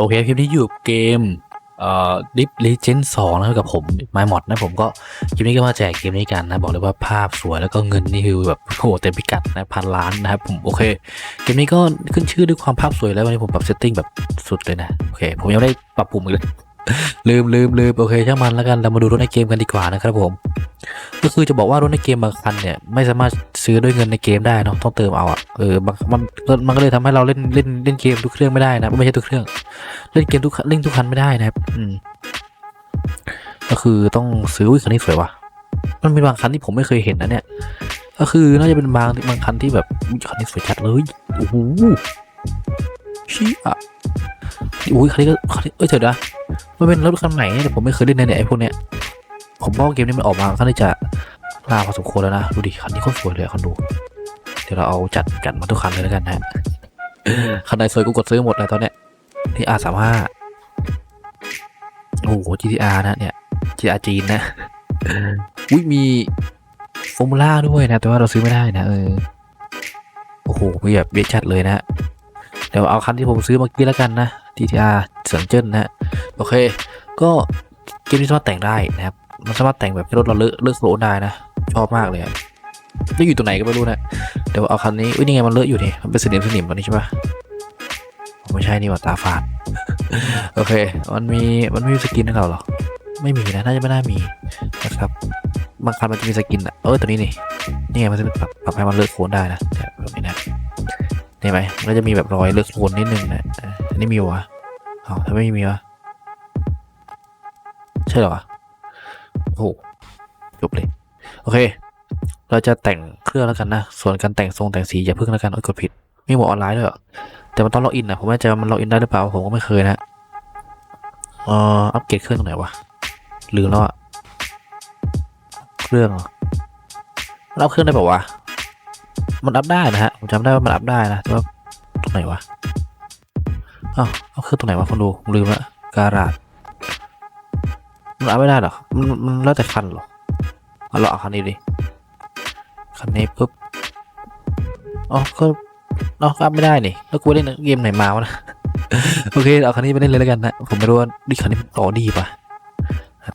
โอเคคลิปนี้อยู่เกมเอ่อดิฟเลเจนสองนะครับกับผมไมมอดนะผมก็คลิปนี้ก็มาแจกเกมนี้กันนะบอกเลยว่าภาพสวยแล้วก็เงินนี่คือแบบโหเต็มพิกัดนะพันล้านนะครับผมโอเคเกมนี้ก็ขึ้นชื่อด้วยความภาพสวยแล้ววันนี้ผมปรับเซตติ้งแบบสุดเลยนะโอเคผมยังได้ปรับปุ่มอีกเลย ลืมลืมลืมโอเคช่างมันแล้วกันเรามาดูรถในเกมกันดีกว่านะครับผม ก็คือจะบอกว่ารถในเกมบางคันเนี่ยไม่สามารถซื้อด้วยเงินในเกมได้เนาะต้องเติมเอาอะเออบางมันมันก็เลยทำให้เราเล่นเล่นเล่นเกมทุกเครื่องไม่ได้นะไม่ใช่ทุกเครื่อง เล่นเกมทุกเล่นทุกคันไม่ได้นะครับอืมก็คือต้องซื้ออุ้ยคันนี้สวยว่ะมันเป็นบางคันที่ผมไม่เคยเห็นนะเนี่ย ก็คือน่าจะเป็นบางบางคันที่แบบคันนี้สวยจัดเลยโอ้โหชี่ยอุ้ยคันนี้ก็คันนี้เอ้ยเถอะนะ มันเป็นรถคันไหนเนี่ยแต่ผมไม่เคยเล่นในเนี่ยไอ้พวกเนี้ยผมว่าเกมนี้มันออกมาค่อนข้างจะลาพอสมควรแล้วนะดูดิคันนี้โคตรสวยเลยคันดู เดี๋ยวเราเอาจัดจัดมาทุกคันเลยแล้วกันนะคันไหนสวยกูกดซื้อหมดเลยตอนเนี้ยที่ R สามห้าโอ้โห GTR นะเนี่ย GTR จีนนะอุ้ยมีฟอร์มูล่าด้วยนะ แต่ว่าเราซื้อไม่ได้นะเออโอ้โหมีแบบเบียดจัดเลยนะ เดี๋ยวเอาคันที่ผมซื้อเมื่อกี้แล้วกันนะ GTR เสียงเจิ้นนะโอเค ก็เกมนี้สามารถแต่งได้นะครับมันสามารถแต่งแบบให้รถเราเลอะเลอะโลได้นะ ชอบมากเลยอะแล้วอยู่ตรงไหนก็ไม่รู้นะเดี๋ยวเอาคันนี้อุ้ยนี่ไงมันเลอะอยู่นี่มันเป็นสนิมสนิมตอนนี้ใช่ปะผมไม่ใช่นี่ว่าตาฝาดโอเค มันมีมันไม่มีสกินให้เราหรอไม่มีนะน่าจะไม่น่ามีนะครับบางคันมันจะมีสกินอะเออตัวนี้นี่นี่ไงมันจะปรับปรับให้มันเลือกโคนได้นะแบบนี้ นะเห็นไหมมันก็จะมีแบบรอยเลือกโคนนิดนึงนะอันนี้มีวะอ๋อถ้าไม่มีวะใช่หรอวะโอ้โหจบเลย โอเค เราจะแต่งเครื่องแล้วกันนะ ส่วนการแต่งทรงแต่งสีอย่าเพิ่งแล้วกันโอ้ยกดผิด มีโหมดออนไลน์ด้วยหรอแต่มันต้องล็อกอินนะผมไม่แน่ใจว่ามันล็อกอินได้หรือเปล่าผมก็ไม่เคยนะเอ่ออัปเกรดเครื่องตรงไหนวะลืมแล้วอะเครื่องเหรอมันอัพเครื่องได้เปล่าวะ มันอัพได้นะฮะ ผมจำได้ว่ามันอัพได้นะแต่ว่าตรงไหนวะอ้าวเอาคือตรงไหนวะคนดูผมลืมละการาดมันอัพไม่ได้หรอมันมันแล้วแต่คันหรอเอาเราเอาคันนี้ดิคันนี้ปุ๊บอ๋อก็เนาะก็อัพไม่ได้นี่แล้วกูเล่นเกมไหนมาวะนะโอเคเอาคันนี้ไปเล่นเลยแล้วกันนะผมไม่รู้ว่าดิคันนี้ต่อดีปะ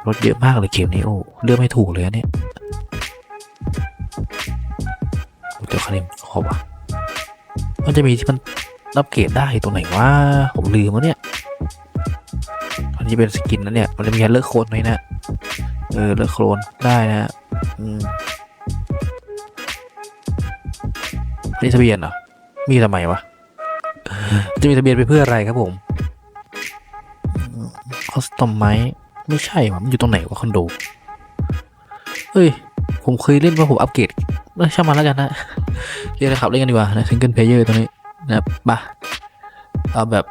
รถเยอะมากเลยเกมนี้โอ้เลือกไม่ถูกเลยอันเนี่ย เดี๋ยวคันนขอบอะมันจะมีที่มันอัปเกรดได้ตรงไหนวะผมลืมแล้วเนี่ยอันนี้เป็นสกินนะเนี่ย มันจะมีเลิกโคลนไหมนะ เออเลิกโคลนได้นะอืมนี่ทะเบียนเหรอ มีทำไมวะ จะมีทะเบียนไปเพื่ออะไรครับผมคอสตอมไหมไม่ใช่วะมันอยู่ตรงไหนวะคอนโด เฮ้ย ผมเคยเล่นว่าผมอัปเกรดเออช่างมันแล้วกันนะ เรียกนะครับเล่นกันดีกว่านะซิงเกิลเพลเยอร์ตัวนี้นะครับมาเอาแบบ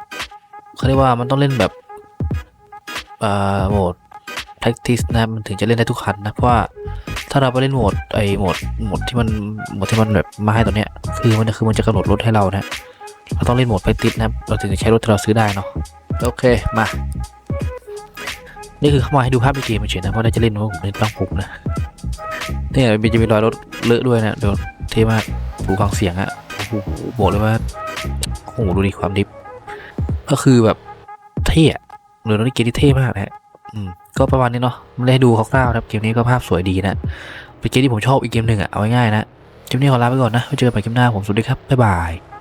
เขาเรียกว่ามันต้องเล่นแบบอ่อโหมด practice นะมันถึงจะเล่นได้ทุกคันนะเพราะว่าถ้าเราไปเล่นโหมดไอโหมดโหมดที่มันโหมดที่มันแบบมาให้ตัวเนี้ยคือมันคือมันจะกำหนดรถให้เรานะเราต้องเล่นโหมด practice นะเราถึงจะใช้รถที่เราซื้อได้เนาะโอเคมานี่คือเข้ามาให้ดูภาพในเกมเฉยๆนะเพราะน่าจะเล่นว่าผมเล่นต้องผมนะนี่มันจะมีรอยรถเลอะด้วยนะเดี๋ยว ท่มากหูฟังเสียงอะโหบอกเลยว่าโอ้โหดูดิความดิฟก็คือแบบเท่อะหรือรถในเกมที่เท่มากนะฮะอืมก็ประมาณนี้เนาะไม่ได้ดูคร่าวๆนะครับเกมนี้ก็ภาพสวยดีนะเป็นเกมที่ผมชอบอีกเกมหนึ่งอะเอาง่ายๆนะเกมนี้ขอลาไปก่อนนะไว้เจอกันใหม่เกมหน้าผมสวัสดีครับบ๊ายบาย